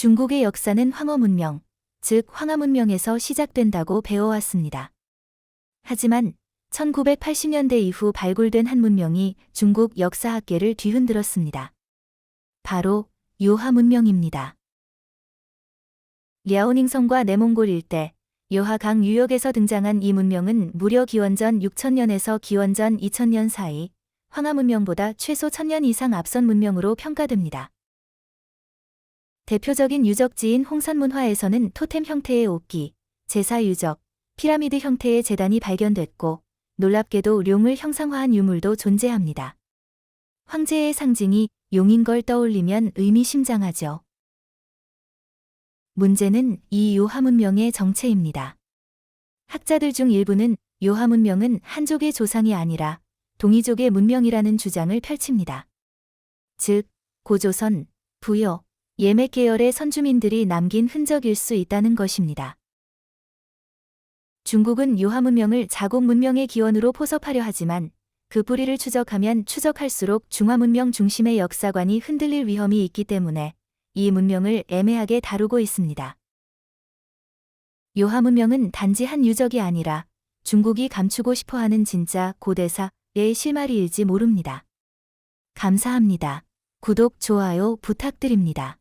중국의 역사는 황어 문명, 즉 황하 문명에서 시작된다고 배워왔습니다. 하지만 1980년대 이후 발굴된 한 문명이 중국 역사학계를 뒤흔들었습니다. 바로 요하 문명입니다. 랴오닝 성과 내몽골 일대, 요하강 유역에서 등장한 이 문명은 무려 기원전 6000년에서 기원전 2000년 사이 황하 문명보다 최소 1000년 이상 앞선 문명으로 평가됩니다. 대표적인 유적지인 홍산문화에서는 토템 형태의 옥기, 제사 유적, 피라미드 형태의 재단이 발견됐고 놀랍게도 룡을 형상화한 유물도 존재합니다. 황제의 상징이 용인 걸 떠올리면 의미심장하죠. 문제는 이 요하 문명의 정체입니다. 학자들 중 일부는 요하 문명은 한족의 조상이 아니라 동이족의 문명이라는 주장을 펼칩니다. 즉, 고조선, 부여, 예맥 계열의 선주민들이 남긴 흔적일 수 있다는 것입니다. 중국은 요하 문명을 자국 문명의 기원으로 포섭하려 하지만 그 뿌리를 추적하면 추적할수록 중화 문명 중심의 역사관이 흔들릴 위험이 있기 때문에 이 문명을 애매하게 다루고 있습니다. 요하 문명은 단지 한 유적이 아니라 중국이 감추고 싶어 하는 진짜 고대사의 실마리일지 모릅니다. 감사합니다. 구독, 좋아요 부탁드립니다.